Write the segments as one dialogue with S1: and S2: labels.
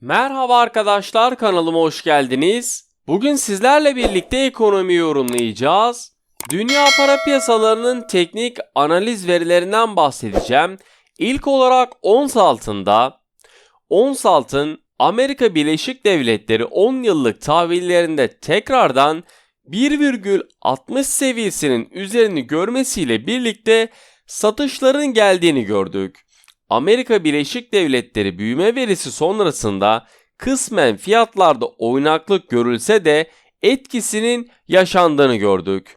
S1: Merhaba arkadaşlar kanalıma hoş geldiniz. Bugün sizlerle birlikte ekonomi yorumlayacağız. Dünya para piyasalarının teknik analiz verilerinden bahsedeceğim. İlk olarak ons altında ons altın Amerika Birleşik Devletleri 10 yıllık tahvillerinde tekrardan 1,60 seviyesinin üzerini görmesiyle birlikte satışların geldiğini gördük. Amerika Birleşik Devletleri büyüme verisi sonrasında kısmen fiyatlarda oynaklık görülse de etkisinin yaşandığını gördük.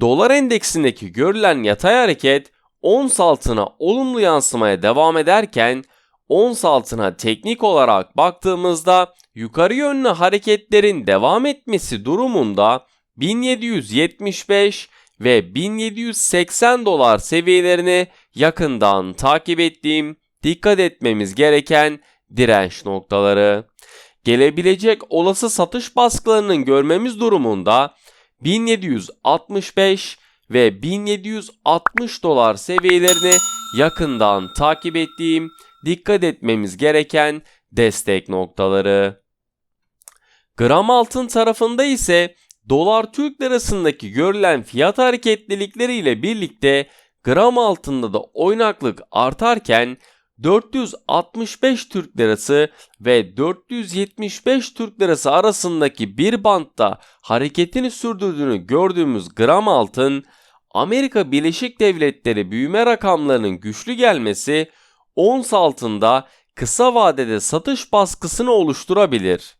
S1: Dolar endeksindeki görülen yatay hareket ons altına olumlu yansımaya devam ederken ons altına teknik olarak baktığımızda yukarı yönlü hareketlerin devam etmesi durumunda 1775 ve 1780 dolar seviyelerini yakından takip ettiğim, dikkat etmemiz gereken direnç noktaları. Gelebilecek olası satış baskılarının görmemiz durumunda 1765 ve 1760 dolar seviyelerini yakından takip ettiğim, dikkat etmemiz gereken destek noktaları. Gram altın tarafında ise dolar Türk lirasındaki görülen fiyat hareketlilikleriyle birlikte gram altında da oynaklık artarken 465 Türk lirası ve 475 Türk lirası arasındaki bir bantta hareketini sürdürdüğünü gördüğümüz gram altın Amerika Birleşik Devletleri büyüme rakamlarının güçlü gelmesi ons altında kısa vadede satış baskısını oluşturabilir.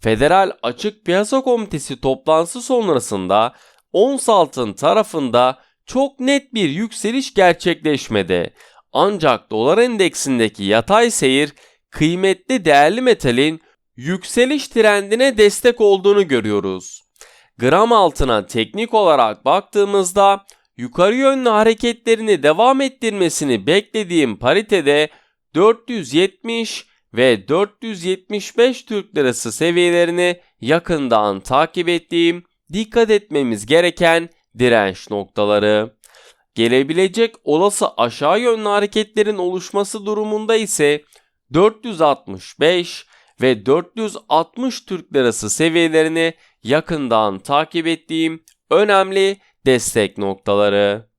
S1: Federal Açık Piyasa Komitesi toplantısı sonrasında ons altın tarafında çok net bir yükseliş gerçekleşmedi. Ancak dolar endeksindeki yatay seyir kıymetli değerli metalin yükseliş trendine destek olduğunu görüyoruz. Gram altına teknik olarak baktığımızda yukarı yönlü hareketlerini devam ettirmesini beklediğim paritede 470 ve 475 Türk Lirası seviyelerini yakından takip ettiğim, dikkat etmemiz gereken direnç noktaları. Gelebilecek olası aşağı yönlü hareketlerin oluşması durumunda ise 465 ve 460 Türk Lirası seviyelerini yakından takip ettiğim önemli destek noktaları.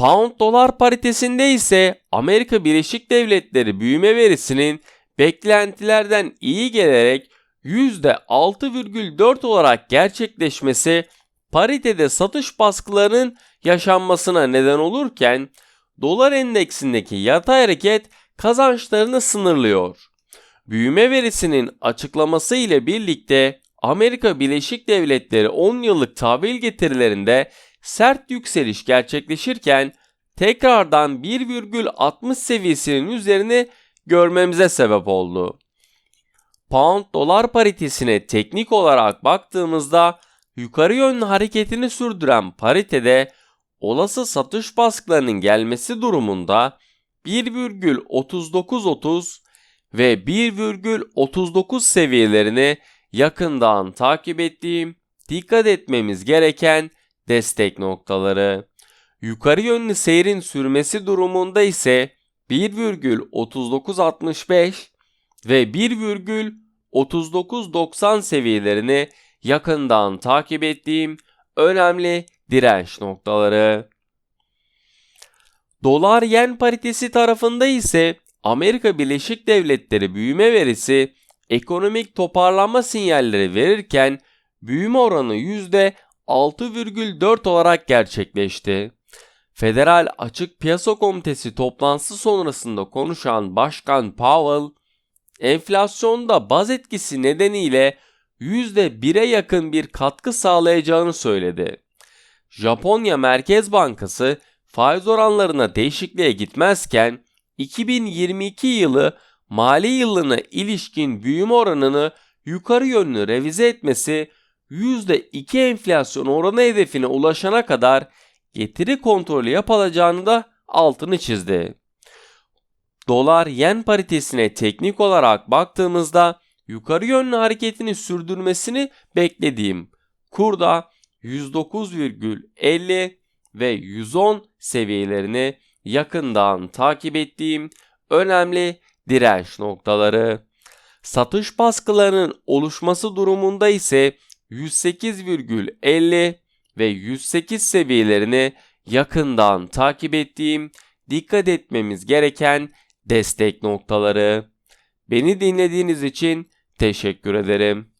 S1: Pound dolar paritesinde ise Amerika Birleşik Devletleri büyüme verisinin beklentilerden iyi gelerek %6,4 olarak gerçekleşmesi paritede satış baskılarının yaşanmasına neden olurken dolar endeksindeki yatay hareket kazançlarını sınırlıyor. Büyüme verisinin açıklaması ile birlikte Amerika Birleşik Devletleri 10 yıllık tahvil getirilerinde sert yükseliş gerçekleşirken tekrardan 1,60 seviyesinin üzerini görmemize sebep oldu. Pound dolar paritesine teknik olarak baktığımızda yukarı yönlü hareketini sürdüren paritede olası satış baskılarının gelmesi durumunda 1,3930 ve 1,39 seviyelerini yakından takip ettiğim, dikkat etmemiz gereken destek noktaları. Yukarı yönlü seyrin sürmesi durumunda ise 1,3965 ve 1,3990 seviyelerini yakından takip ettiğim önemli direnç noktaları. Dolar yen paritesi tarafında ise Amerika Birleşik Devletleri büyüme verisi ekonomik toparlanma sinyalleri verirken büyüme oranı %6,4 olarak gerçekleşti. Federal Açık Piyasa Komitesi toplantısı sonrasında konuşan Başkan Powell, enflasyonda baz etkisi nedeniyle %1'e yakın bir katkı sağlayacağını söyledi. Japonya Merkez Bankası faiz oranlarına değişikliğe gitmezken 2022 yılı mali yılına ilişkin büyüme oranını yukarı yönlü revize etmesi %2 enflasyon oranı hedefine ulaşana kadar getiri kontrolü yapılacağını da altını çizdi. Dolar yen paritesine teknik olarak baktığımızda yukarı yönlü hareketini sürdürmesini beklediğim kurda 109,50 ve 110 seviyelerini yakından takip ettiğim önemli direnç noktaları. Satış baskılarının oluşması durumunda ise 108,50 ve 108 seviyelerini yakından takip ettiğim, dikkat etmemiz gereken destek noktaları. Beni dinlediğiniz için teşekkür ederim.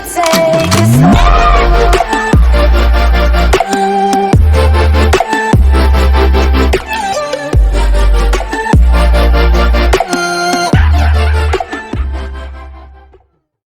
S2: take. It's